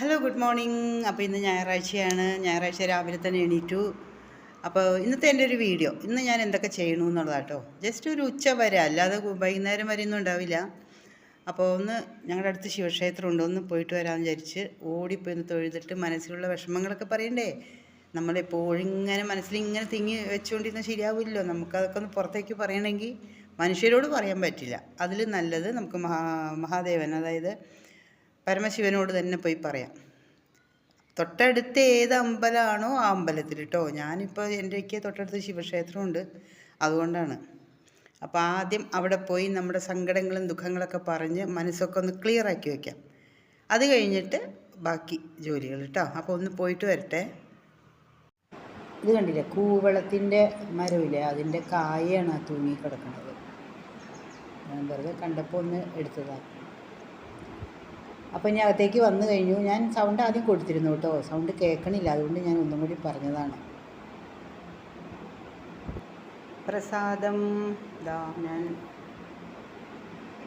Hello good morning അപ്പോൾ ഇന്ന് ഞായറാഴ്ചയാണ്. ഞായറാഴ്ച രാവിലെ തന്നെ എണീറ്റു. അപ്പോൾ ഇന്നത്തെ എന്റെ ഒരു വീഡിയോ. ഇന്ന് ഞാൻ എന്തൊക്കെ ചെയ്യണു എന്നുള്ളതാട്ടോ. ജസ്റ്റ് ഒരു ഉച്ച വരെ അല്ലാതെ വൈകുന്നേരം വരെ ഒന്നും ഉണ്ടാവില്ല. അപ്പോൾ ഒന്ന് ഞങ്ങളുടെ അടുത്ത് ശിവക്ഷേത്രമുണ്ട്. ഒന്ന് പോയിട്ട് വരാമെന്ന് വിചാരിച്ച് ഓടിപ്പോയി ഒന്ന് തൊഴുതിട്ട് മനസ്സിലുള്ള വിഷമങ്ങളൊക്കെ പറയണ്ടേ? നമ്മളെപ്പോഴും ഇങ്ങനെ മനസ്സിൽ ഇങ്ങനെ തിങ്ങി വെച്ചുകൊണ്ടിരുന്നാൽ ശരിയാവില്ലല്ലോ. നമുക്കതൊക്കെ ഒന്ന് പുറത്തേക്ക് പറയണമെങ്കിൽ മനുഷ്യരോട് പറയാൻ പറ്റില്ല. അതിൽ നല്ലത് നമുക്ക് മഹാ മഹാദേവൻ അതായത് പരമശിവനോട് തന്നെ പോയി പറയാം. തൊട്ടടുത്ത് ഏത് അമ്പലമാണോ ആ അമ്പലത്തിൽ കേട്ടോ ഞാനിപ്പോൾ എന്റെക്ക് തൊട്ടടുത്ത് ശിവക്ഷേത്രമുണ്ട്. അതുകൊണ്ടാണ്. അപ്പോൾ ആദ്യം അവിടെ പോയി നമ്മുടെ സങ്കടങ്ങളും ദുഃഖങ്ങളൊക്കെ പറഞ്ഞ് മനസ്സൊക്കെ ഒന്ന് ക്ലിയർ ആക്കി വയ്ക്കാം അത് കഴിഞ്ഞിട്ട് ബാക്കി ജോലികൾ കേട്ടോ അപ്പോൾ ഒന്ന് പോയിട്ട് വരട്ടെ. ഇത് കണ്ടില്ലേ? കൂവളത്തിന്റെ മരമില്ലേ അതിന്റെ കായാണ് ആ തൂങ്ങി കിടക്കുന്നത് ഞാൻ വെറുതെ കണ്ടപ്പോൾ ഒന്ന് എടുത്തതാണ് അപ്പോൾ ഇനി അകത്തേക്ക് വന്നു കഴിഞ്ഞു. ഞാൻ സൗണ്ട് ആദ്യം കൊടുത്തിരുന്നു കേട്ടോ. സൗണ്ട് കേൾക്കണില്ല. അതുകൊണ്ട് ഞാൻ ഒന്നും കൂടി പറഞ്ഞതാണ്. പ്രസാദം. ഇതാ ഞാൻ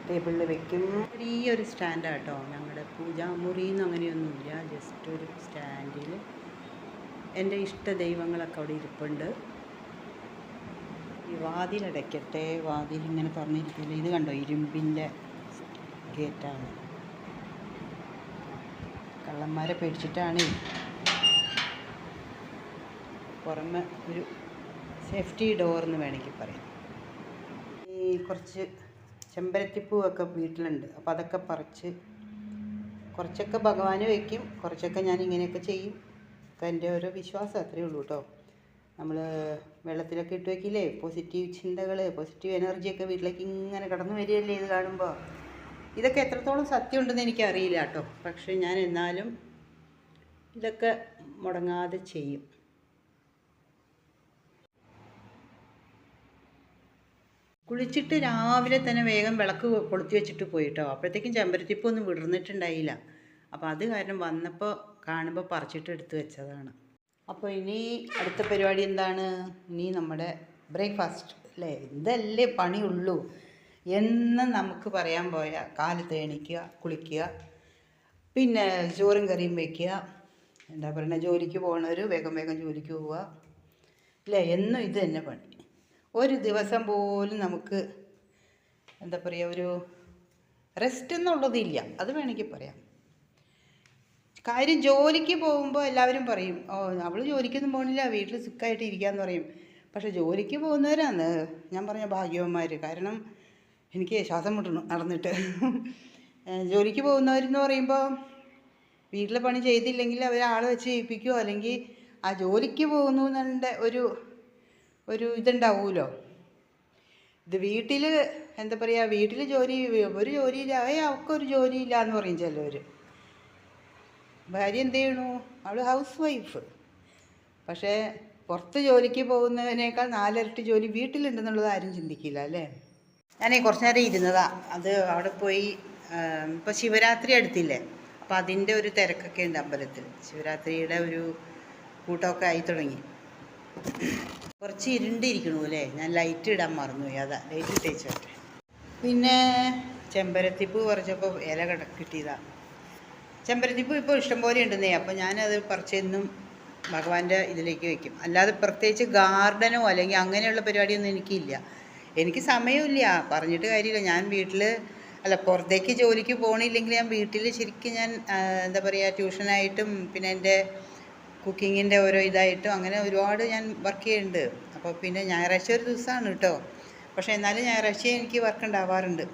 ടേബിളിൽ വെക്കും. ചെറിയൊരു സ്റ്റാൻഡാണ് കേട്ടോ ഞങ്ങളുടെ പൂജാമുറി അങ്ങനെയൊന്നുമില്ല. ജസ്റ്റ് ഒരു സ്റ്റാൻഡിൽ എന്റെ ഇഷ്ട ദൈവങ്ങളൊക്കെ അവിടെ ഇരിപ്പുണ്ട്. ഈ വാതിലടയ്ക്കട്ടെ. വാതിൽ ഇങ്ങനെ തുറന്നിരിക്കില്ല? ഇത് കണ്ടോ? ഇരുമ്പിന്റെ ഗേറ്റാണ് കള്ളന്മാരെ പേടിച്ചിട്ടാണ്. പുറമെ ഒരു സേഫ്റ്റി ഡോർ എന്ന് വേണമെങ്കിൽ പറയാം. ഈ കുറച്ച് ചെമ്പരത്തിപ്പൂവൊക്കെ വീട്ടിലുണ്ട്. അപ്പോൾ അതൊക്കെ പറിച്ച് കുറച്ചൊക്കെ ഭഗവാന് വയ്ക്കും കുറച്ചൊക്കെ ഞാൻ ഇങ്ങനെയൊക്കെ ചെയ്യും. ഒക്കെ എന്റെ ഓരോ വിശ്വാസം അത്രയേ ഉള്ളൂ കേട്ടോ. നമ്മൾ വെള്ളത്തിലൊക്കെ ഇട്ട് വയ്ക്കില്ലേ പോസിറ്റീവ് ചിന്തകൾ പോസിറ്റീവ് എനർജിയൊക്കെ വീട്ടിലേക്ക് ഇങ്ങനെ കടന്നു വരികയല്ലേ ഇത് കാണുമ്പോൾ ഇതൊക്കെ എത്രത്തോളം സത്യമുണ്ടെന്ന് എനിക്കറിയില്ല കേട്ടോ. പക്ഷേ ഞാൻ എന്നാലും ഇതൊക്കെ മുടങ്ങാതെ ചെയ്യും. കുളിച്ചിട്ട് രാവിലെ തന്നെ വേഗം വിളക്ക് കൊളുത്തി വെച്ചിട്ട് പോയിട്ടോ അപ്പോഴത്തേക്കും ചെമ്പരത്തിപ്പ് ഒന്നും വിടർന്നിട്ടുണ്ടായില്ല. അപ്പോൾ അത് കാരണം വന്നപ്പോൾ കാണുമ്പോൾ പറിച്ചിട്ട് എടുത്തു വെച്ചതാണ്. അപ്പോൾ ഇനി അടുത്ത പരിപാടി എന്താണ്? ഇനി നമ്മുടെ ബ്രേക്ക്ഫാസ്റ്റ് അല്ലേ? ഇതല്ലേ പണിയുള്ളൂ. എന്ന് നമുക്ക് പറയാൻ പോയാൽ കാലത്ത് എണീക്കുക കുളിക്കുക പിന്നെ ചോറും കറിയും വയ്ക്കുക എന്താ പറയുക ജോലിക്ക് പോകണവർ വേഗം വേഗം ജോലിക്ക് പോവുക അല്ലേ എന്നും ഇത് തന്നെ പണി. ഒരു ദിവസം പോലും നമുക്ക് എന്താ പറയുക ഒരു റെസ്റ്റ് എന്നുള്ളതില്ല അത് വേണമെങ്കിൽ പറയാം. കാര്യം ജോലിക്ക് പോകുമ്പോൾ എല്ലാവരും പറയും ഓ അവൾ ജോലിക്കൊന്നും പോകണില്ല വീട്ടിൽ സുഖമായിട്ട് ഇരിക്കാന്ന് പറയും. പക്ഷെ ജോലിക്ക് പോകുന്നവരാണ്. ഞാൻ പറഞ്ഞ ഭാഗ്യവന്മാർ കാരണം എനിക്ക് ശ്വാസം മുട്ടണം നടന്നിട്ട്. ജോലിക്ക് പോകുന്നവരെന്ന് പറയുമ്പോൾ വീട്ടിലെ പണി ചെയ്തില്ലെങ്കിൽ അവർ ആളെ വെച്ച് ചെയ്യിപ്പിക്കുമോ അല്ലെങ്കിൽ ആ ജോലിക്ക് പോകുന്നു എന്നുള്ള ഒരു ഒരു ഇതുണ്ടാവുമല്ലോ ഇത് വീട്ടിൽ എന്താ പറയുക വീട്ടിൽ ജോലി ഒരു ജോലിയില്ല ഏ അവൾക്കൊരു ജോലിയില്ല എന്ന് പറയും ചിലവർ ഭാര്യ എന്ത് ചെയ്യണു അവൾ ഹൗസ് വൈഫ്. പക്ഷേ പുറത്ത് ജോലിക്ക് പോകുന്നതിനേക്കാൾ നാലിരട്ടി ജോലി വീട്ടിലുണ്ടെന്നുള്ളത് ആരും ചിന്തിക്കില്ല അല്ലേ? ഞാനേ കുറച്ച് നേരം ഇരുന്നതാ. അത് അവിടെ പോയി ഇപ്പോൾ ശിവരാത്രി അടുത്തില്ലേ? അപ്പോൾ അതിന്റെ ഒരു തിരക്കൊക്കെ ഉണ്ട് അമ്പലത്തിൽ. ശിവരാത്രിയുടെ ഒരു കൂട്ടമൊക്കെ ആയി തുടങ്ങി. കുറച്ച് ഇരുണ്ടിരിക്കണു അല്ലേ? ഞാൻ ലൈറ്റ് ഇടാൻ മറന്നുപോയി. അതാ ലൈറ്റ് ഇട്ടേച്ചു പറ്റേ പിന്നെ ചെമ്പരത്തിപ്പൂ പറിച്ചപ്പോൾ ഇല കിട കിട്ടിയതാ. ചെമ്പരത്തിപ്പൂ ഇപ്പോൾ ഇഷ്ടംപോലെ ഉണ്ടെന്നേ. അപ്പോൾ ഞാനത് പറിച്ചെന്നും ഭഗവാന്റെ ഇതിലേക്ക് വെക്കും. അല്ലാതെ പ്രത്യേകിച്ച് ഗാർഡനോ അല്ലെങ്കിൽ അങ്ങനെയുള്ള പരിപാടിയൊന്നും എനിക്കില്ല. എനിക്ക് സമയമില്ല. പറഞ്ഞിട്ട് കാര്യമില്ല. ഞാൻ വീട്ടിൽ അല്ല പുറത്തേക്ക് ജോലിക്ക് പോകണില്ലെങ്കിൽ ഞാൻ വീട്ടിൽ ശരിക്കും ഞാൻ എന്താ പറയുക ട്യൂഷനായിട്ടും പിന്നെ എന്റെ കുക്കിങ്ങിന്റെ ഓരോ ഇതായിട്ടും അങ്ങനെ ഒരുപാട് ഞാൻ വർക്ക് ചെയ്യുന്നുണ്ട്. അപ്പോൾ പിന്നെ ഞായറാഴ്ച ഒരു ദിവസമാണ് കേട്ടോ. പക്ഷേ എന്നാലും ഞായറാഴ്ച എനിക്ക് വർക്ക് ഉണ്ടാവാറുണ്ട്.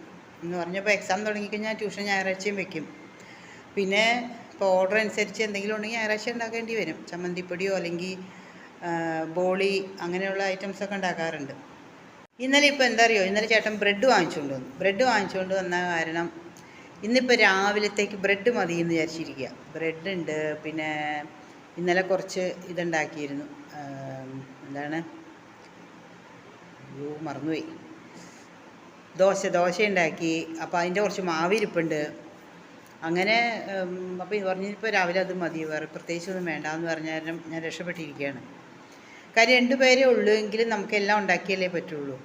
എന്ന് പറഞ്ഞപ്പോൾ എക്സാം തുടങ്ങിക്കഴിഞ്ഞാൽ ട്യൂഷൻ ഞായറാഴ്ചയും വെക്കും. പിന്നെ ഇപ്പോൾ ഓർഡർ അനുസരിച്ച് എന്തെങ്കിലും ഉണ്ടെങ്കിൽ ഞായറാഴ്ച ഉണ്ടാക്കേണ്ടി വരും. ചമ്മന്തിപ്പൊടിയോ അല്ലെങ്കിൽ ബോളി അങ്ങനെയുള്ള ഐറ്റംസൊക്കെ ഉണ്ടാക്കാറുണ്ട്. ഇന്നലെ ഇപ്പോൾ എന്താ അറിയോ ഇന്നലെ ചേട്ടൻ ബ്രെഡ് വാങ്ങിച്ചുകൊണ്ട് വന്നു. ബ്രെഡ് വാങ്ങിച്ചുകൊണ്ട് വന്ന കാരണം ഇന്നിപ്പോൾ രാവിലത്തേക്ക് ബ്രെഡ് മതി എന്ന് വിചാരിച്ചിരിക്കുക ബ്രെഡ് ഉണ്ട്. പിന്നെ ഇന്നലെ കുറച്ച് ഇതുണ്ടാക്കിയിരുന്നു. എന്താണ്? യൂ മറന്നുപോയി. ദോശ ദോശ ഉണ്ടാക്കി. അപ്പോൾ അതിന്റെ കുറച്ച് മാവിരിപ്പുണ്ട്. അങ്ങനെ അപ്പോൾ പറഞ്ഞിപ്പോൾ രാവിലെ അത് മതി. വേറെ പ്രത്യേകിച്ചൊന്നും വേണ്ട എന്ന് പറഞ്ഞ കാരണം ഞാൻ രക്ഷപ്പെട്ടിരിക്കുകയാണ് കാര്യം രണ്ട് പേരേ ഉള്ളൂ എങ്കിലും നമുക്കെല്ലാം ഉണ്ടാക്കിയല്ലേ പറ്റുള്ളൂ.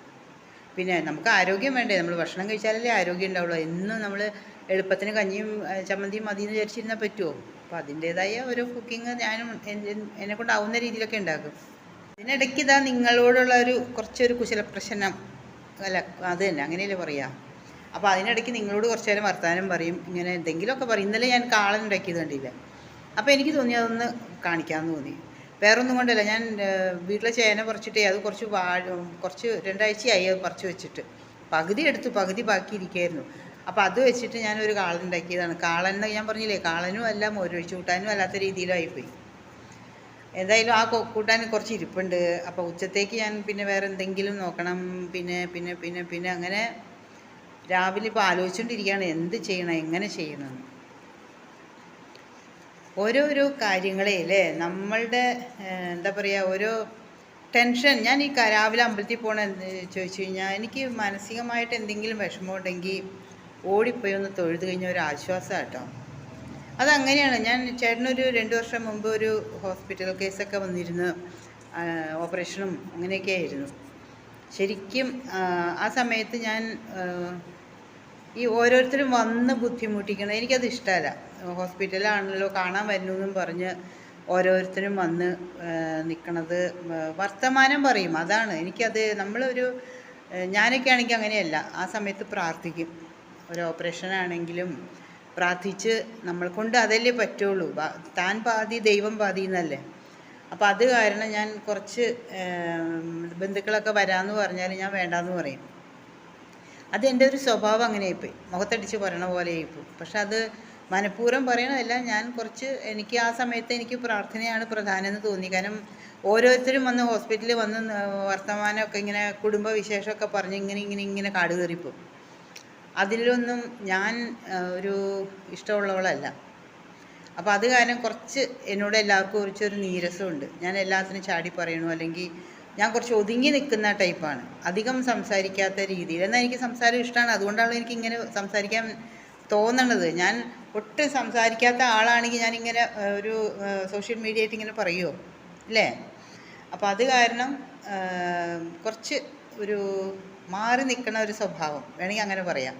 പിന്നെ നമുക്ക് ആരോഗ്യം വേണ്ടേ? നമ്മൾ ഭക്ഷണം കഴിച്ചാലല്ലേ ആരോഗ്യം ഉണ്ടാവുള്ളൂ. എന്നും നമ്മൾ എളുപ്പത്തിന് കഞ്ഞിയും ചമ്മന്തിയും മതി എന്ന് വിചാരിച്ചിരുന്നാൽ പറ്റുമോ അപ്പോൾ അതിന്റേതായ ഓരോ കുക്കിംഗ് ഞാനും എന്നെ കൊണ്ടാവുന്ന രീതിയിലൊക്കെ ഉണ്ടാക്കും. അതിനിടയ്ക്ക് ഇതാ നിങ്ങളോടുള്ള ഒരു കുറച്ചൊരു കുശലപ്രശ്നം അല്ല അത് തന്നെ. അങ്ങനെയല്ലേ പറയാ. അപ്പോൾ അതിനിടയ്ക്ക് നിങ്ങളോട് കുറച്ച് നേരം വർത്തമാനം പറയും. ഇങ്ങനെ എന്തെങ്കിലുമൊക്കെ പറയും. ഇന്നലെ ഞാൻ കാളൻ ഉണ്ടാക്കിയത് കണ്ടില്ല? അപ്പോൾ എനിക്ക് തോന്നി അതൊന്ന് കാണിക്കാമെന്ന് തോന്നി. വേറൊന്നും കൊണ്ടല്ല. ഞാൻ വീട്ടിലെ ചേന പറിച്ചിട്ടേ അത് കുറച്ച് കുറച്ച് രണ്ടാഴ്ചയായി അത് പറിച്ച് വെച്ചിട്ട്. പകുതി എടുത്തു പകുതി ബാക്കി ഇരിക്കുകയായിരുന്നു അപ്പോൾ അത് വെച്ചിട്ട് ഞാൻ ഒരു കാളൻ ഉണ്ടാക്കിയതാണ് കാളൻ എന്ന് ഞാൻ പറഞ്ഞില്ലേ കാളനും അല്ല മോരൊഴിച്ച് കൂട്ടാനും അല്ലാത്ത രീതിയിലായിപ്പോയി എന്തായാലും ആ കൂട്ടാൻ കുറച്ച് ഇരിപ്പുണ്ട്. അപ്പോൾ ഉച്ചത്തേക്ക് ഞാൻ പിന്നെ വേറെ എന്തെങ്കിലും നോക്കണം. പിന്നെ പിന്നെ പിന്നെ പിന്നെ അങ്ങനെ രാവിലെ ഇപ്പോൾ ആലോചിച്ചുകൊണ്ടിരിക്കുകയാണ് എന്ത് ചെയ്യണം എങ്ങനെ ചെയ്യണം ഓരോരോ കാര്യങ്ങളെ അല്ലേ നമ്മളുടെ എന്താ പറയുക ഓരോ ടെൻഷൻ. ഞാൻ ഈ രാവിലെ അമ്പലത്തിൽ പോകണമെന്ന് ചോദിച്ചു കഴിഞ്ഞാൽ എനിക്ക് മാനസികമായിട്ട് എന്തെങ്കിലും വിഷമമുണ്ടെങ്കിൽ ഓടിപ്പോയി ഒന്ന് തൊഴുത് കഴിഞ്ഞാൽ ഒരു ആശ്വാസം കേട്ടോ അതങ്ങനെയാണ്. ഞാൻ ചേട്ടനൊരു രണ്ട് വർഷം മുമ്പ് ഒരു ഹോസ്പിറ്റൽ കേസൊക്കെ വന്നിരുന്നു. ഓപ്പറേഷനും അങ്ങനെയൊക്കെ ആയിരുന്നു ശരിക്കും ആ, സമയത്ത് ഞാൻ ഈ ഓരോരുത്തരും വന്ന് ബുദ്ധിമുട്ടിക്കണം. എനിക്കത് ഇഷ്ടമല്ല. ഹോസ്പിറ്റലാണല്ലോ കാണാൻ വരുന്നു പറഞ്ഞ് ഓരോരുത്തരും വന്ന് നിൽക്കണത് വർത്തമാനം പറയും. അതാണ്. എനിക്കത് നമ്മളൊരു ഞാനൊക്കെ ആണെങ്കിൽ അങ്ങനെയല്ല. ആ സമയത്ത് പ്രാർത്ഥിക്കും. ഒരു ഓപ്പറേഷൻ ആണെങ്കിലും പ്രാർത്ഥിച്ച് നമ്മൾ കൊണ്ട് അതല്ലേ പറ്റുള്ളൂ. താൻ പാതി ദൈവം പാതി എന്നല്ലേ. അപ്പോൾ അത് കാരണം ഞാൻ കുറച്ച് ബന്ധുക്കളൊക്കെ വരാമെന്ന് പറഞ്ഞാൽ ഞാൻ വേണ്ടാന്ന് പറയും. അത് എന്റെ ഒരു സ്വഭാവം അങ്ങനെ ആയിപ്പോയി മുഖത്തടിച്ച് പറയണ പോലെ ആയിപ്പോയി പക്ഷെ അത് മനഃപൂർവം പറയണതല്ല. ഞാൻ കുറച്ച് എനിക്ക് ആ സമയത്ത് എനിക്ക് പ്രാർത്ഥനയാണ് പ്രധാനം എന്ന് തോന്നി. കാരണം ഓരോരുത്തരും വന്ന് ഹോസ്പിറ്റലിൽ വന്ന് വർത്തമാനമൊക്കെ ഇങ്ങനെ കുടുംബ വിശേഷമൊക്കെ പറഞ്ഞ് ഇങ്ങനെ ഇങ്ങനെ ഇങ്ങനെ കാട് കയറിപ്പോവും അതിലൊന്നും ഞാൻ ഒരു ഇഷ്ടമുള്ളവളല്ല. അപ്പോൾ അത് കാരണം കുറച്ച് എന്നോട് എല്ലാവർക്കും കുറച്ചൊരു നീരസമുണ്ട്. ഞാൻ എല്ലാത്തിനും ചാടി പറയണു. അല്ലെങ്കിൽ ഞാൻ കുറച്ച് ഒതുങ്ങി നിൽക്കുന്ന ടൈപ്പാണ്. അധികം സംസാരിക്കാത്ത രീതിയിൽ. എന്നാൽ എനിക്ക് സംസാരം ഇഷ്ടമാണ് അതുകൊണ്ടാണ് എനിക്ക് ഇങ്ങനെ സംസാരിക്കാൻ തോന്നണത്. ഞാൻ ഒട്ടും സംസാരിക്കാത്ത ആളാണെങ്കിൽ ഞാനിങ്ങനെ ഒരു സോഷ്യൽ മീഡിയ ആയിട്ട് ഇങ്ങനെ പറയുമോ അല്ലേ? അപ്പോൾ അത് കാരണം കുറച്ച് ഒരു മാറി നിൽക്കുന്ന ഒരു സ്വഭാവം. വേണമെങ്കിൽ അങ്ങനെ പറയാം.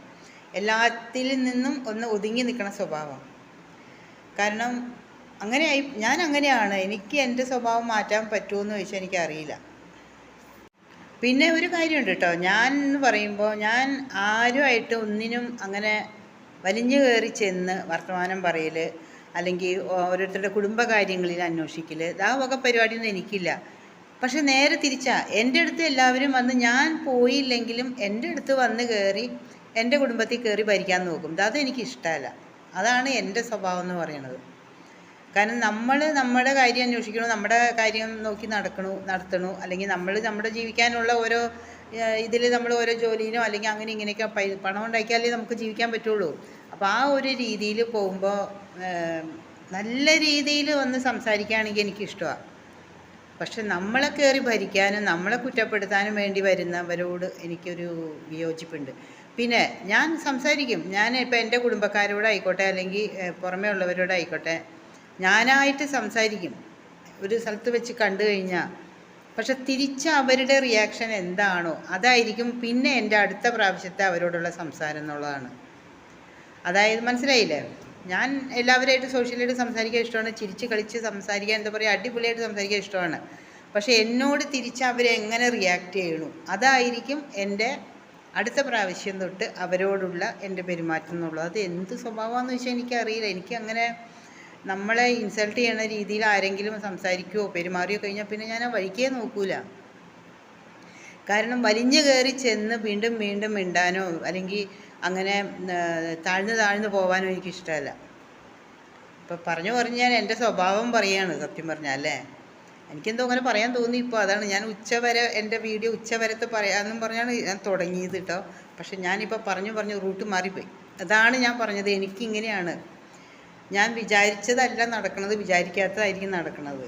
എല്ലാത്തിൽ നിന്നും ഒന്ന് ഒതുങ്ങി നിൽക്കുന്ന സ്വഭാവം. കാരണം അങ്ങനെയായി ഞാൻ അങ്ങനെയാണ്. എനിക്ക് എന്റെ സ്വഭാവം മാറ്റാൻ പറ്റുമോ എന്ന് ചോദിച്ചാൽ എനിക്കറിയില്ല. പിന്നെ ഒരു കാര്യമുണ്ട് കേട്ടോ. ഞാൻ എന്ന് പറയുമ്പോൾ ഞാൻ ആരുമായിട്ട് ഒന്നിനും അങ്ങനെ വലിഞ്ഞു കയറി ചെന്ന് വർത്തമാനം പറയൽ അല്ലെങ്കിൽ ഓരോരുത്തരുടെ കുടുംബകാര്യങ്ങളിൽ അന്വേഷിക്കൽ ആ വക പരിപാടിയൊന്നും എനിക്കില്ല. പക്ഷെ നേരെ തിരിച്ചാ എന്റെ അടുത്ത് എല്ലാവരും വന്ന് ഞാൻ പോയില്ലെങ്കിലും എന്റെ അടുത്ത് വന്ന് കയറി എന്റെ കുടുംബത്തിൽ കയറി ഭരിക്കാൻ നോക്കും. അത് എനിക്ക് ഇഷ്ടമല്ല അതാണ് എന്റെ സ്വഭാവം എന്ന് പറയുന്നത്. കാരണം നമ്മൾ നമ്മുടെ കാര്യം അന്വേഷിക്കണു നമ്മുടെ കാര്യം നോക്കി നടക്കണു നടത്തണു അല്ലെങ്കിൽ നമ്മൾ നമ്മുടെ ജീവിക്കാനുള്ള ഓരോ ഇതിൽ നമ്മൾ ഓരോ ജോലിയിലും അല്ലെങ്കിൽ അങ്ങനെ ഇങ്ങനെയൊക്കെ പണം ഉണ്ടാക്കിയാലേ നമുക്ക് ജീവിക്കാൻ പറ്റുള്ളൂ. അപ്പോൾ ആ ഒരു രീതിയിൽ പോകുമ്പോൾ നല്ല രീതിയിൽ വന്ന് സംസാരിക്കുകയാണെങ്കിൽ എനിക്കിഷ്ടമാണ് പക്ഷെ നമ്മളെ കയറി ഭരിക്കാനും നമ്മളെ കുറ്റപ്പെടുത്താനും വേണ്ടി വരുന്നവരോട് എനിക്കൊരു വിയോജിപ്പുണ്ട്. പിന്നെ ഞാൻ സംസാരിക്കും. ഞാൻ ഇപ്പോൾ എന്റെ കുടുംബക്കാരോടായിക്കോട്ടെ അല്ലെങ്കിൽ പുറമേ ഉള്ളവരോടായിക്കോട്ടെ ഞാനായിട്ട് സംസാരിക്കും. ഒരു സ്ഥലത്ത് വെച്ച് കണ്ടു കഴിഞ്ഞാൽ പക്ഷെ തിരിച്ച് അവരുടെ റിയാക്ഷൻ എന്താണോ അതായിരിക്കും പിന്നെ എന്റെ അടുത്ത പ്രാവശ്യത്തെ അവരോടുള്ള സംസാരം എന്നുള്ളതാണ്. അതായത് മനസ്സിലായില്ലേ? ഞാൻ എല്ലാവരുമായിട്ട് സോഷ്യലായിട്ട് സംസാരിക്കാൻ ഇഷ്ടമാണ്. ചിരിച്ച് കളിച്ച് സംസാരിക്കാൻ എന്താ പറയുക അടിപൊളിയായിട്ട് സംസാരിക്കാൻ ഇഷ്ടമാണ്. പക്ഷേ എന്നോട് തിരിച്ച് അവരെങ്ങനെ റിയാക്ട് ചെയ്യണു? അതായിരിക്കും എന്റെ അടുത്ത പ്രാവശ്യം തൊട്ട് അവരോടുള്ള എന്റെ പെരുമാറ്റം എന്നുള്ളത്. അത് എന്ത് സ്വഭാവമാണെന്ന് വെച്ചാൽ എനിക്കറിയില്ല. എനിക്ക് അങ്ങനെ നമ്മളെ ഇൻസൾട്ട് ചെയ്യണ രീതിയിൽ ആരെങ്കിലും സംസാരിക്കുകയോ പെരുമാറിയോ കഴിഞ്ഞാൽ പിന്നെ ഞാൻ ആ വഴിക്കേ നോക്കൂല. കാരണം വലിഞ്ഞു കയറി ചെന്ന് വീണ്ടും വീണ്ടും മിണ്ടാനോ അല്ലെങ്കിൽ അങ്ങനെ താഴ്ന്നു താഴ്ന്നു പോകാനോ എനിക്കിഷ്ടമല്ല. ഇപ്പം പറഞ്ഞു പറഞ്ഞു ഞാൻ എന്റെ സ്വഭാവം പറയാണ് സത്യം പറഞ്ഞാൽ അല്ലേ? എനിക്കെന്തോ അങ്ങനെ പറയാൻ തോന്നി ഇപ്പോൾ അതാണ് ഞാൻ ഉച്ചവരെ എന്റെ വീഡിയോ ഉച്ചവരത്തെ പറയാമെന്നും പറഞ്ഞാണ് ഞാൻ തുടങ്ങിയത് കേട്ടോ. പക്ഷെ ഞാനിപ്പോൾ പറഞ്ഞു പറഞ്ഞു റൂട്ട് മാറിപ്പോയി. അതാണ് ഞാൻ പറഞ്ഞത്. എനിക്കിങ്ങനെയാണ്. ഞാൻ വിചാരിച്ചതല്ല നടക്കുന്നത് വിചാരിക്കാത്തതായിരിക്കും നടക്കുന്നത്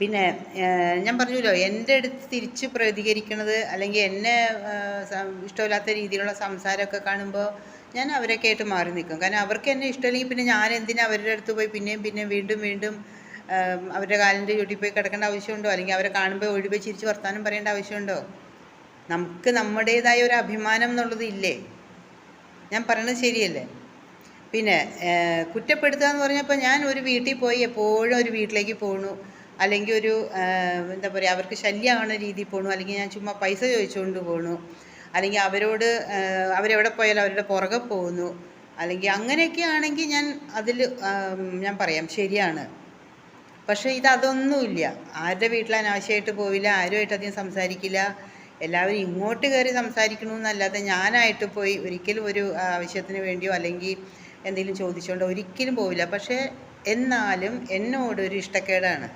പിന്നെ ഞാൻ പറഞ്ഞല്ലോ എന്റെ അടുത്ത് തിരിച്ച് പ്രതികരിക്കണത് അല്ലെങ്കിൽ എന്നെ ഇഷ്ടമില്ലാത്ത രീതിയിലുള്ള സംസാരമൊക്കെ കാണുമ്പോൾ ഞാൻ അവരൊക്കെ ആയിട്ട് മാറി നിൽക്കും. കാരണം അവർക്ക് എന്നെ ഇഷ്ടമില്ലെങ്കിൽ പിന്നെ ഞാൻ എന്തിനാ അവരുടെ അടുത്ത് പോയി പിന്നെയും പിന്നെയും വീണ്ടും വീണ്ടും അവരുടെ കാലിന്റെ ചുട്ടി പോയി കിടക്കേണ്ട ആവശ്യമുണ്ടോ? അല്ലെങ്കിൽ അവരെ കാണുമ്പോൾ ഒഴിവ് ചിരിച്ച് വർത്താനം പറയേണ്ട ആവശ്യമുണ്ടോ? നമുക്ക് നമ്മുടേതായ ഒരു അഭിമാനം എന്നുള്ളത് ഇല്ലേ? ഞാൻ പറയണത് ശരിയല്ലേ? പിന്നെ കുറ്റപ്പെടുത്തുക എന്ന് പറഞ്ഞപ്പോൾ ഞാൻ ഒരു വീട്ടിൽ പോയി എപ്പോഴും ഒരു വീട്ടിലേക്ക് പോണു. അല്ലെങ്കിൽ ഒരു എന്താ പറയുക അവർക്ക് ശല്യമാവുന്ന രീതിയിൽ പോണു. അല്ലെങ്കിൽ ഞാൻ ചുമ്മാ പൈസ ചോദിച്ചുകൊണ്ട് പോണു. അല്ലെങ്കിൽ അവരോട് അവരെവിടെ പോയാലും അവരുടെ പുറകെ പോകുന്നു അല്ലെങ്കിൽ അങ്ങനെയൊക്കെ ആണെങ്കിൽ ഞാൻ അതിൽ ഞാൻ പറയാം ശരിയാണ്. പക്ഷേ ഇത് അതൊന്നുമില്ല ആരുടെ വീട്ടിൽ അനാവശ്യമായിട്ട് പോവില്ല ആരുമായിട്ട് അധികം സംസാരിക്കില്ല. എല്ലാവരും ഇങ്ങോട്ട് കയറി സംസാരിക്കണമെന്നല്ലാതെ ഞാനായിട്ട് പോയി ഒരിക്കലും ഒരു ആവശ്യത്തിന് വേണ്ടിയോ അല്ലെങ്കിൽ എന്തെങ്കിലും ചോദിച്ചുകൊണ്ടോ ഒരിക്കലും പോവില്ല. പക്ഷേ എന്നാലും എന്നോട് ഒരു ഇഷ്ടക്കേടാണ്.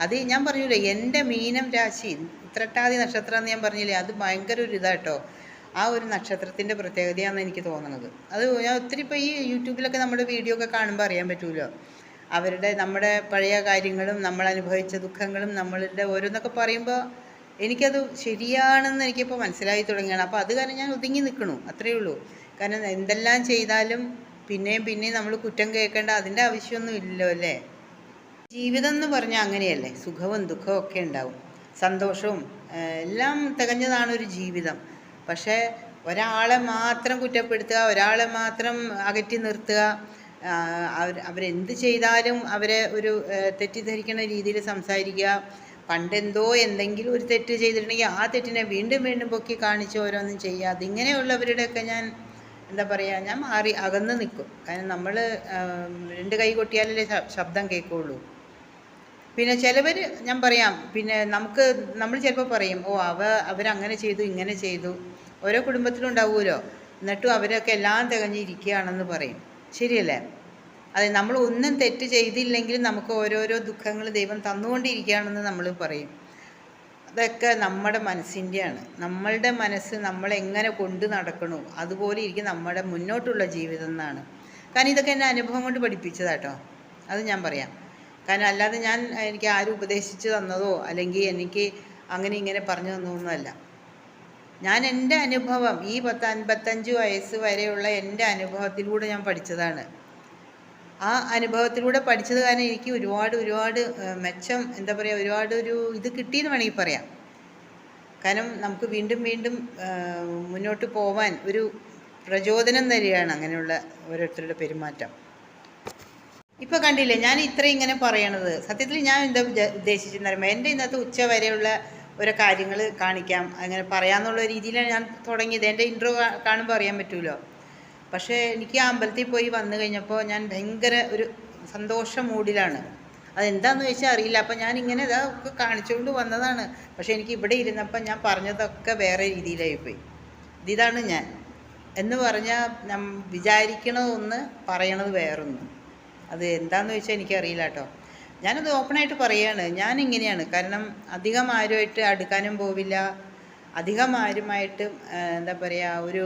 അത് ഞാൻ പറഞ്ഞില്ലേ എന്റെ മീനം രാശി ഉത്രട്ടാതി നക്ഷത്രം എന്ന് ഞാൻ പറഞ്ഞില്ലേ അത് ഭയങ്കര ഒരു ഇതാട്ടോ. ആ ഒരു നക്ഷത്രത്തിന്റെ പ്രത്യേകതയാണെന്ന് എനിക്ക് തോന്നുന്നത് അത് ഞാൻ ഒത്തിരി ഇപ്പോൾ ഈ യൂട്യൂബിലൊക്കെ നമ്മുടെ വീഡിയോ ഒക്കെ കാണുമ്പോൾ അറിയാൻ പറ്റുമല്ലോ അവരുടെ നമ്മുടെ പഴയ കാര്യങ്ങളും നമ്മൾ അനുഭവിച്ച ദുഃഖങ്ങളും നമ്മളുടെ ഓരോന്നൊക്കെ പറയുമ്പോൾ എനിക്കത് ശരിയാണെന്ന് എനിക്കിപ്പോൾ മനസ്സിലായി തുടങ്ങിയാണ് അപ്പോൾ അത് കാരണം ഞാൻ ഒതുങ്ങി നിൽക്കണു അത്രയേ ഉള്ളൂ. കാരണം എന്തെല്ലാം ചെയ്താലും പിന്നെയും പിന്നെയും നമ്മൾ കുറ്റം കേൾക്കേണ്ട അതിന്റെ ആവശ്യമൊന്നും ഇല്ലല്ലോ അല്ലേ? ജീവിതം എന്ന് പറഞ്ഞാൽ അങ്ങനെയല്ലേ? സുഖവും ദുഃഖവും ഒക്കെ ഉണ്ടാവും. സന്തോഷവും എല്ലാം തികഞ്ഞതാണ് ഒരു ജീവിതം. പക്ഷേ ഒരാളെ മാത്രം കുറ്റപ്പെടുത്തുക ഒരാളെ മാത്രം അകറ്റി നിർത്തുക അവർ അവരെന്ത് ചെയ്താലും അവരെ ഒരു തെറ്റിദ്ധരിക്കുന്ന രീതിയിൽ സംസാരിക്കുക. പണ്ടെന്തോ എന്തെങ്കിലും ഒരു തെറ്റ് ചെയ്തിട്ടുണ്ടെങ്കിൽ ആ തെറ്റിനെ വീണ്ടും വീണ്ടും പൊക്കി കാണിച്ച് ഓരോന്നും ചെയ്യുക. അതിങ്ങനെയുള്ളവരുടെയൊക്കെ ഞാൻ എന്താ പറയുക ഞാൻ മാറി അകന്ന് നിൽക്കും കാരണം നമ്മൾ രണ്ട് കൈ കൊട്ടിയാലല്ലേ ശബ്ദം കേൾക്കുള്ളൂ. പിന്നെ ചിലവർ ഞാൻ പറയാം പിന്നെ നമുക്ക് നമ്മൾ ചിലപ്പോൾ പറയും ഓ അവ അവരങ്ങനെ ചെയ്തു ഇങ്ങനെ ചെയ്തു. ഓരോ കുടുംബത്തിലും ഉണ്ടാവുമല്ലോ എന്നിട്ടും അവരൊക്കെ എല്ലാം തികഞ്ഞിരിക്കുകയാണെന്ന് പറയും. ശരിയല്ലേ? അതെ നമ്മൾ ഒന്നും തെറ്റ് ചെയ്തില്ലെങ്കിലും നമുക്ക് ഓരോരോ ദുഃഖങ്ങൾ ദൈവം തന്നുകൊണ്ടിരിക്കുകയാണെന്ന് നമ്മൾ പറയും. അതൊക്കെ നമ്മുടെ മനസ്സിന്റെയാണ്. നമ്മളുടെ മനസ്സ് നമ്മളെങ്ങനെ കൊണ്ടു നടക്കണോ അതുപോലെ ഇരിക്കും നമ്മുടെ മുന്നോട്ടുള്ള ജീവിതം എന്നാണ്. കാരണം ഇതൊക്കെ എന്നെ അനുഭവം കൊണ്ട് പഠിപ്പിച്ചതാട്ടോ അത് ഞാൻ പറയാം. കാരണം അല്ലാതെ ഞാൻ എനിക്ക് ആരും ഉപദേശിച്ചു തന്നതോ അല്ലെങ്കിൽ എനിക്ക് അങ്ങനെ ഇങ്ങനെ പറഞ്ഞു തന്നതൊന്നുമല്ല. ഞാൻ എന്റെ അനുഭവം ഈ പത്ത് അൻപത്തഞ്ച് വയസ്സ് വരെയുള്ള എന്റെ അനുഭവത്തിലൂടെ ഞാൻ പഠിച്ചതാണ്. ആ അനുഭവത്തിലൂടെ പഠിച്ചത് കാരണം എനിക്ക് ഒരുപാട് ഒരുപാട് മെച്ചം എന്താ പറയുക ഒരുപാട് ഒരു ഇത് കിട്ടിയെന്ന് വേണമെങ്കിൽ പറയാം. കാരണം നമുക്ക് വീണ്ടും വീണ്ടും മുന്നോട്ട് പോവാൻ ഒരു പ്രചോദനം തരികയാണ് അങ്ങനെയുള്ള ഓരോരുത്തരുടെ പെരുമാറ്റം. ഇപ്പോൾ കണ്ടില്ലേ ഞാൻ ഇത്രയും ഇങ്ങനെ പറയണത്. സത്യത്തിൽ ഞാൻ എന്താ ഉദ്ദേശിച്ചെന്ന് പറയുമ്പോൾ എന്റെ ഇന്നത്തെ ഉച്ച വരെയുള്ള ഓരോ കാര്യങ്ങൾ കാണിക്കാം അങ്ങനെ പറയാമെന്നുള്ള രീതിയിലാണ് ഞാൻ തുടങ്ങിയത്. എന്റെ ഇൻട്രോ കാണുമ്പോൾ അറിയാൻ പറ്റുമല്ലോ പക്ഷേ എനിക്ക് ആ അമ്പലത്തിൽ പോയി വന്നു കഴിഞ്ഞപ്പോൾ ഞാൻ ഭയങ്കര ഒരു സന്തോഷ മൂഡിലാണ്. അതെന്താന്ന് ചോദിച്ചാൽ അറിയില്ല. അപ്പം ഞാൻ ഇങ്ങനെ ഇതാ ഒക്കെ കാണിച്ചുകൊണ്ട് വന്നതാണ്. പക്ഷേ എനിക്ക് ഇവിടെ ഇരുന്നപ്പോൾ ഞാൻ പറഞ്ഞതൊക്കെ വേറെ രീതിയിലായി രീതിയിലായിപ്പോയി ഇതാണ് ഞാൻ. എന്ന് പറഞ്ഞാൽ ഞാൻ വിചാരിക്കണതൊന്ന് പറയണത് വേറൊന്ന്. അത് എന്താന്ന് ചോദിച്ചാൽ എനിക്കറിയില്ല കേട്ടോ. ഞാനത് ഓപ്പണായിട്ട് പറയുകയാണ് ഞാൻ ഇങ്ങനെയാണ് കാരണം അധികം ആരുമായിട്ട് അടുക്കാനും പോവില്ല. അധികം ആരുമായിട്ട് എന്താ പറയുക ഒരു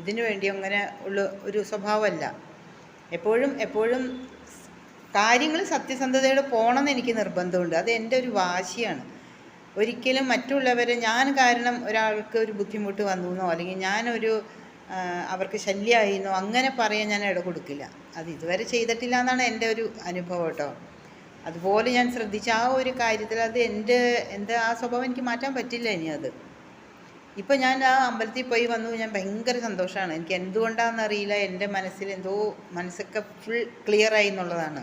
ഇതിനു വേണ്ടി അങ്ങനെ ഉള്ള ഒരു സ്വഭാവമല്ല. എപ്പോഴും എപ്പോഴും കാര്യങ്ങൾ സത്യസന്ധതയോടെ പോകണമെന്ന് എനിക്ക് നിർബന്ധമുണ്ട്. അത് എന്റെ ഒരു വാശിയാണ്. ഒരിക്കലും മറ്റുള്ളവരെ ഞാൻ കാരണം ഒരാൾക്ക് ഒരു ബുദ്ധിമുട്ട് വന്നു എന്നോ അല്ലെങ്കിൽ ഞാനൊരു അവർക്ക് ശല്യമായി എന്നോ അങ്ങനെ പറയാൻ ഞാൻ ഇട കൊടുക്കില്ല. അത് ഇതുവരെ ചെയ്തിട്ടില്ല എന്നാണ് എന്റെ ഒരു അനുഭവം കേട്ടോ. അതുപോലെ ഞാൻ ശ്രദ്ധിച്ച ആ ഒരു കാര്യത്തിൽ അത് എന്റെ എന്റെ ആ സ്വഭാവം എനിക്ക് മാറ്റാൻ പറ്റില്ല ഇനി അത്. ഇപ്പം ഞാൻ ആ അമ്പലത്തിൽ പോയി വന്നു ഞാൻ ഭയങ്കര സന്തോഷമാണ് എനിക്ക് എന്തുകൊണ്ടാണെന്ന് അറിയില്ല. എന്റെ മനസ്സിൽ എന്തോ മനസ്സൊക്കെ ഫുൾ ക്ലിയർ ആയി എന്നുള്ളതാണ്.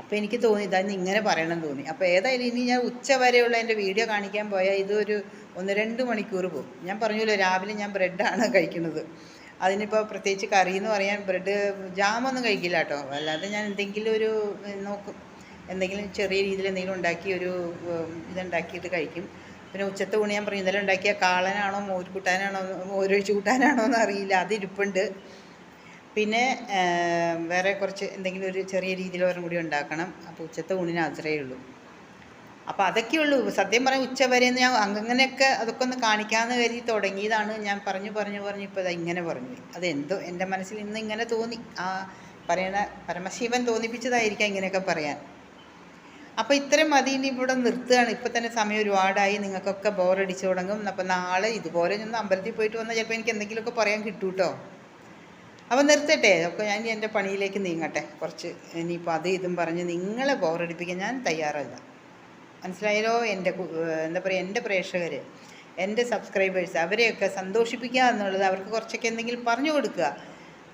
അപ്പോൾ എനിക്ക് തോന്നി ഇതാ ഇങ്ങനെ പറയണം തോന്നി. അപ്പോൾ ഏതായാലും ഇനി ഞാൻ ഉച്ച വരെയുള്ള എന്റെ വീഡിയോ കാണിക്കാൻ പോയാൽ ഇതൊരു ഒന്ന് രണ്ട് മണിക്കൂർ പോകും. ഞാൻ പറഞ്ഞല്ലോ രാവിലെ ഞാൻ ബ്രെഡാണ് കഴിക്കുന്നത്. അതിനിപ്പോൾ പ്രത്യേകിച്ച് കറി എന്ന് പറയാൻ ബ്രെഡ് ജാമൊന്നും കഴിക്കില്ല കേട്ടോ. അല്ലാതെ ഞാൻ എന്തെങ്കിലും ഒരു നോക്കും. എന്തെങ്കിലും ചെറിയ രീതിയിൽ എന്തെങ്കിലും ഉണ്ടാക്കി ഒരു ഇതുണ്ടാക്കിയിട്ട് കഴിക്കും. പിന്നെ ഉച്ചത്തെ ഊണ് ഞാൻ പറഞ്ഞു ഇന്നലെ ഉണ്ടാക്കിയ കാളനാണോ മോര് കൂട്ടാനാണോ മോരൊഴിച്ച് കൂട്ടാനാണോ എന്ന് അറിയില്ല അതിരിപ്പുണ്ട് പിന്നെ വേറെ കുറച്ച് എന്തെങ്കിലും ഒരു ചെറിയ രീതിയിൽ ഒരെണ്ണം കൂടി ഉണ്ടാക്കണം. അപ്പോൾ ഉച്ചത്തെ ഊണിന് അത്രയേ ഉള്ളൂ. അപ്പോൾ അതൊക്കെ ഉള്ളൂ. സത്യം പറഞ്ഞാൽ ഉച്ച വരെ ഞാൻ അങ്ങനെയൊക്കെ അതൊക്കെ ഒന്ന് കാണിക്കാമെന്ന് കരുതി തുടങ്ങിയതാണ്. ഞാൻ പറഞ്ഞു പറഞ്ഞു പറഞ്ഞു ഇപ്പോൾ ഇങ്ങനെ പറഞ്ഞു. അത് എന്തോ എന്റെ മനസ്സിൽ ഇന്ന് ഇങ്ങനെ തോന്നി. ആ പറയണ പരമശിവൻ തോന്നിപ്പിച്ചതായിരിക്കാം ഇങ്ങനെയൊക്കെ പറയാൻ. അപ്പോൾ ഇത്രയും മതി ഇനി ഇവിടെ നിർത്തുകയാണ്. ഇപ്പോൾ തന്നെ സമയം ഒരുപാടായി നിങ്ങൾക്കൊക്കെ ബോറടിച്ച് തുടങ്ങും. അപ്പോൾ നാളെ ഇതുപോലെ ഞാൻ അമ്പലത്തിൽ പോയിട്ട് വന്നാൽ ചിലപ്പോൾ എനിക്ക് എന്തെങ്കിലുമൊക്കെ പറയാൻ കിട്ടും കേട്ടോ അപ്പോൾ നിർത്തട്ടെ അപ്പോൾ ഞാൻ എന്റെ പണിയിലേക്ക് നീങ്ങട്ടെ. കുറച്ച് ഇനിയിപ്പോൾ അത് ഇതും പറഞ്ഞ് നിങ്ങളെ ബോറടിപ്പിക്കാൻ ഞാൻ തയ്യാറല്ല. മനസ്സിലായല്ലോ? എന്റെ എന്താ പറയുക എന്റെ പ്രേക്ഷകർ എന്റെ സബ്സ്ക്രൈബേഴ്സ് അവരെയൊക്കെ സന്തോഷിപ്പിക്കുക എന്നുള്ളത് അവർക്ക് കുറച്ചൊക്കെ എന്തെങ്കിലും പറഞ്ഞു കൊടുക്കുക.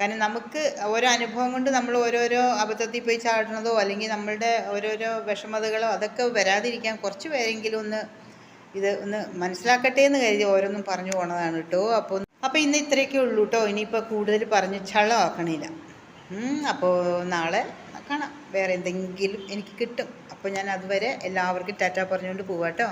കാരണം നമുക്ക് ഓരോ അനുഭവം കൊണ്ട് നമ്മൾ ഓരോരോ അബദ്ധത്തിൽ പോയി ചാടുന്നതോ അല്ലെങ്കിൽ നമ്മളുടെ ഓരോരോ വിഷമതകളോ അതൊക്കെ വരാതിരിക്കാൻ കുറച്ച് പേരെങ്കിലും ഒന്ന് ഇത് ഒന്ന് മനസ്സിലാക്കട്ടെ എന്ന് കരുതി ഓരോന്നും പറഞ്ഞു പോണതാണ് കേട്ടോ അപ്പോൾ അപ്പോൾ ഇന്ന് ഇത്രയൊക്കെ ഉള്ളൂ കേട്ടോ ഇനിയിപ്പോൾ കൂടുതൽ പറഞ്ഞ് ചളമാക്കണില്ല. അപ്പോൾ നാളെ കാണാം. വേറെ എന്തെങ്കിലും എനിക്ക് കിട്ടും. അപ്പോൾ ഞാൻ അതുവരെ എല്ലാവർക്കും ടാറ്റ പറഞ്ഞുകൊണ്ട് പോവാട്ടോ